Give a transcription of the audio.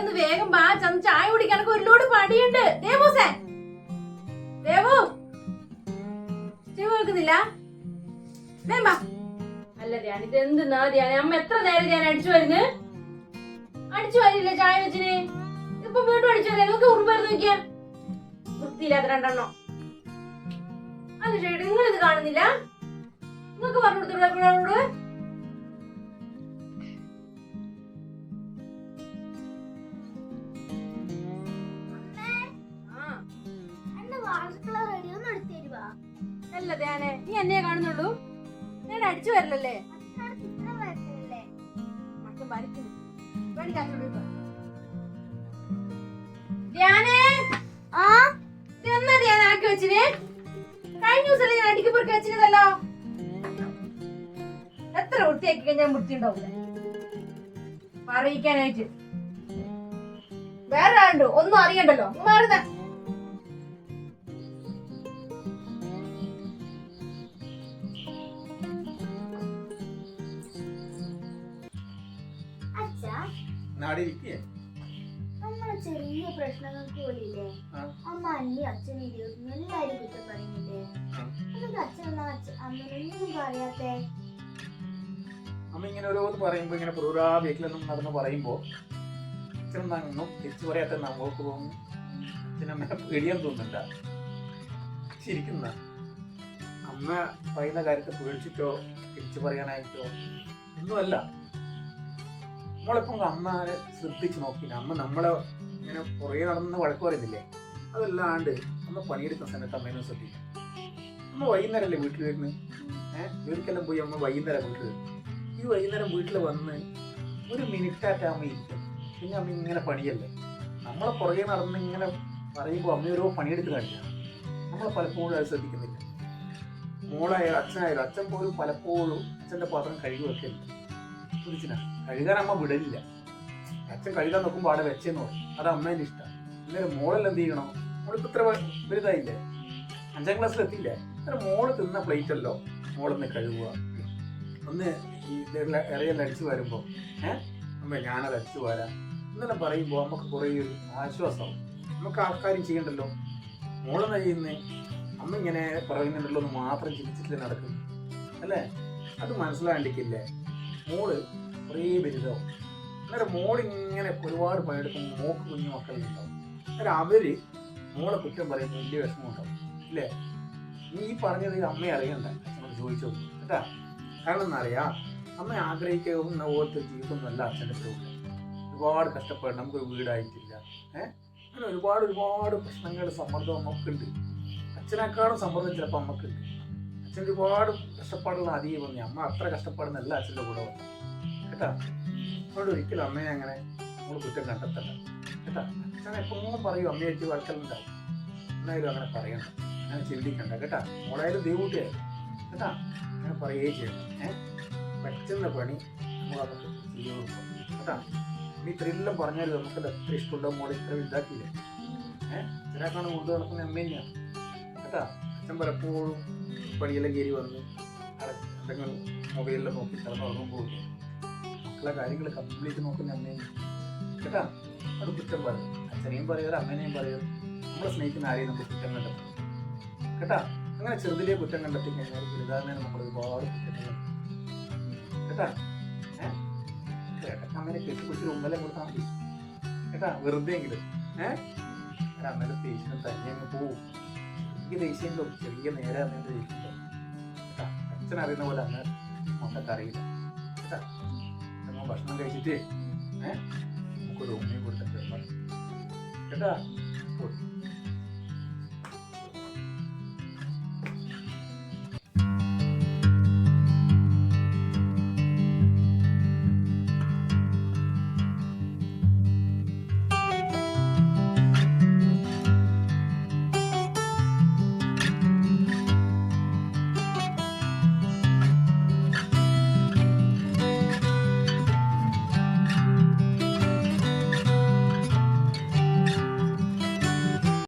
ഒന്ന് വേഗം വാ ചെന്ന് ചായ കുടിക്കാനൊക്കെ ഒരുപാട് പടിയുണ്ട് ദേവൂസേ ദേവു ചെവി കേൾക്കുന്നില്ല. അല്ല ധ്യാൻ ഇത് എന്തെന്നാ ധ്യാന? അമ്മ എത്ര നേരം ഞാൻ അടിച്ചു വരുന്നു? അടിച്ചു വരില്ല ചായ വെച്ചിന്? ഇപ്പൊ വീണ്ടും അടിച്ചു വരാം നിങ്ങൾക്ക് ഉറുമ്പായിരുന്നു നോക്കിയാ. വൃത്തിയില്ലാത്ത രണ്ടെണ്ണം. അല്ല ചേട്ടാ നിങ്ങൾ ഇത് കാണുന്നില്ല? നിങ്ങൾക്ക് പറഞ്ഞു അല്ല ധ്യാനെ. നീ എന്നെ കാണുന്നുള്ളൂ. ഞാൻ അടിച്ചു വരലല്ലേ? അച്ഛനാണ് ചിത്രം വരച്ചതല്ലേ മറ്റം വരയ്ക്കുന്നു വേണിക്കാത്തോട് ധ്യാനേ! ആ? ഇതെന്നാ ധ്യാന ആക്കി വെച്ചിന്? കഴിഞ്ഞ ദിവസം ഞാൻ അടിക്ക് പൊറുക്കി വെച്ചിരുന്നല്ലോ? എത്ര വൃത്തിയാക്കി കഴിഞ്ഞാൽ വൃത്തി ഉണ്ടാവില്ല പറയിക്കാനായിട്ട്. വേറെ ആളുണ്ടോ ഒന്നും അറിയണ്ടല്ലോ. മാറുന്ന നാടിരിക്കേ? നമ്മളെ ചെറിയ പ്രശ്നങ്ങൾക്ക് പോലില്ലേ ആ. അമ്മ അല്ലി അച്ഛൻ ഇരുപത്തി എല്ലാരും കുറ്റം പറയുന്നില്ലേ? ആ. എന്നിട്ട് അച്ഛൻ എന്നാ അച്ഛ- അമ്മനൊന്നും പറയാത്തെ? അമ്മ ഇങ്ങനെ ഓരോന്ന് പറയുമ്പോ ഇങ്ങനെ പ്രൂറാ വീട്ടിലൊന്നും നടന്ന് പറയുമ്പോ അച്ഛനൊന്നും തിരിച്ചു പറയാത്ത നമുക്ക് തോന്നുന്നു. അച്ഛനമ്മനെ പേടിയാൻ തോന്നുന്നില്ല ശരിക്കുന്ന അമ്മ പറയുന്ന കാര്യത്തെ പേടിച്ചിട്ടോ തിരിച്ചു പറയാനായിട്ടോ ഒന്നുമല്ല. നമ്മളിപ്പം അമ്മ ശ്രദ്ധിച്ച് നോക്കി അമ്മ നമ്മളെ ഇങ്ങനെ കുറേ നടന്ന് വഴക്ക് പറയുന്നില്ലേ? അതല്ലാണ്ട് അമ്മ പണിയെടുക്കുന്ന സമയത്ത് അമ്മേനെ ശ്രദ്ധിക്കും. അമ്മ വൈകുന്നേരമല്ലേ വീട്ടിൽ വരുന്നത് ഏഹ് വീട്ടിലെല്ലാം പോയി അമ്മ വൈകുന്നേരം വീട്ടിൽ വരും. ഈ വൈകുന്നേരം വീട്ടിൽ വന്ന് ഒരു മിനിറ്റായിട്ട് അമ്മ ഇരിക്കും. പിന്നെ അമ്മ ഇങ്ങനെ പണിയല്ലേ? നമ്മളെ പുറകെ നടന്ന് ഇങ്ങനെ പറയുമ്പോൾ അമ്മ ഓരോ പണിയെടുത്ത് കാണില്ല. നമ്മളെ പലപ്പോഴും അത് ശ്രദ്ധിക്കുന്നില്ല. മോളായാലും അച്ഛനായാലും അച്ഛൻ പോലും പലപ്പോഴും അച്ഛന്റെ പാത്രം കഴുകി വെക്കില്ല കുടിച്ചിന കഴുകാൻ അമ്മ വിടലില്ല. അച്ഛൻ കഴുകാൻ നോക്കുമ്പോൾ അവിടെ വെച്ചെന്ന് പറയും. അത് അമ്മേന്റെ ഇഷ്ടം. ഇന്നലെ മോളെല്ലാം എന്ത് ചെയ്യണം? മോളിപ്പോൾ ഇത്ര വലുതായില്ലേ? അഞ്ചാം ക്ലാസ്സിൽ എത്തിയില്ലേ? അന്നേരം മോൾ തിന്ന പ്ലേറ്റ് അല്ലോ മോളൊന്ന് കഴുകുക. ഒന്ന് ഇറയെല്ലാം അടിച്ചു വരുമ്പോൾ ഏഹ് അമ്മ ഞാനത് അടിച്ചു വരാം. എന്നെല്ലാം പറയുമ്പോൾ നമുക്ക് കുറേ ഒരു ആശ്വാസം. നമുക്ക് ആൾക്കാരും ചെയ്യണ്ടല്ലോ. മോളെന്നാ ചെയ്യുന്നത് അമ്മ ഇങ്ങനെ പറയുന്നുണ്ടല്ലോ എന്ന് മാത്രം ചിന്തിച്ചിട്ടില്ല നടക്കുന്നു അല്ലേ? അത് മനസ്സിലാണ്ടിക്കില്ലേ മോൾ കുറേ വലുതാവും. അന്നേരം മോളിങ്ങനെ ഒരുപാട് പണിയെടുക്കുന്ന മോക്ക് കുഞ്ഞു മക്കളുണ്ടാവും അന്നേരം അവർ മോളെ കുറ്റം പറയുമ്പോൾ വലിയ വിഷമം ഉണ്ടാവും ഇല്ലേ? നീ പറഞ്ഞത് അമ്മയെ അറിയണ്ട. അച്ഛനോട് ചോദിച്ചു കേട്ടാ? കാരണം എന്നറിയാം അമ്മ ആഗ്രഹിക്കുന്ന പോലത്തെ നല്ല അച്ഛന്റെ പ്രോബ്ലം ഒരുപാട് കഷ്ടപ്പെടണം. നമുക്കൊരു വീടായിട്ടില്ല. ഏഹ് അങ്ങനെ ഒരുപാട് ഒരുപാട് പ്രശ്നങ്ങൾ സമ്മർദ്ദം നമുക്കുണ്ട് അച്ഛനേക്കാളും സമ്മർദ്ദം ചിലപ്പോൾ അമ്മക്കുണ്ട്. അച്ഛൻ ഒരുപാട് കഷ്ടപ്പാടുള്ള അധികം വന്നു. അമ്മ അത്ര കഷ്ടപ്പാടുന്നല്ല അച്ഛന്റെ കൂടെ വന്നു. കേട്ടാ? അവിടെ ഒരിക്കലും അമ്മയെ അങ്ങനെ നമ്മൾ കുറ്റം കണ്ടെത്തണ്ട. കേട്ടാ? അച്ഛനെ എപ്പോഴും പറയും അമ്മയായിട്ട് വഴക്കലുണ്ടാവും. എന്നായാലും അങ്ങനെ പറയണം അങ്ങനെ ചിന്തിക്കണ്ട. കേട്ടാ? മോളായാലും ദൈവൂട്ടിയായി കേട്ടാ? അങ്ങനെ പറയുകയും ചെയ്യണം ഏഹ് പറ്റുന്ന പണി ചെയ്തു കൊടുക്കും കേട്ടാ? ഇനി ഇത്രയെല്ലാം പറഞ്ഞാലും നമുക്ക് എത്ര ഇഷ്ടമുണ്ടോ? മോളെ ഇത്ര ഇതാക്കിയില്ലേ ഏഹ് ഇതിനേക്കാണ് കൊണ്ടു നടക്കുന്ന അമ്മ കേട്ടാ? അച്ഛൻ പലപ്പോഴും പണിയെല്ലാം കയറി വന്ന് അടങ്ങൾ മൊബൈലിൽ നോക്കി കിടന്നുറങ്ങും പോകില്ല മക്കളെ കാര്യങ്ങൾ കംപ്ലീറ്റ് നോക്കുന്ന അമ്മയും കേട്ടാ? അത് കുറ്റം പറയും. അച്ഛനെയും പറയുക അമ്മേനെയും പറയുക നമ്മളെ സ്നേഹിക്കുന്ന ആരെയും നമ്മൾ കുറ്റം കണ്ടെത്തും. കേട്ടാ? അങ്ങനെ ചെറുതിലേ കുറ്റം കണ്ടെത്തി കഴിഞ്ഞാൽ വലുതാകുന്നതിന് നമ്മൾ ഒരുപാട് കുറ്റങ്ങൾ കേട്ടാ? അമ്മേനെ കെട്ടി അമ്മേനെ കെട്ടിപ്പിടിച്ച് ഉമ്മലെ കൊടുത്താൽ മതി. കേട്ടാ? വെറുതെ എങ്കിലും. ഏഹ് അമ്മേടെ പേശിനും തന്നെ അങ്ങ് പോവും. ചെറിയ ദേഷ്യം ഉണ്ടാവും ചെറിയ നേരെ അച്ഛൻ അറിയുന്ന പോലെ അന്ന് മക്കൾക്ക് അറിയില്ല. കേട്ടാ നമ്മൾ ഭക്ഷണം കഴിച്ചിട്ട് ഏഹ് നമുക്കൊരു ഉമ്മയും കൊടുത്തിട്ട് കേട്ടാ.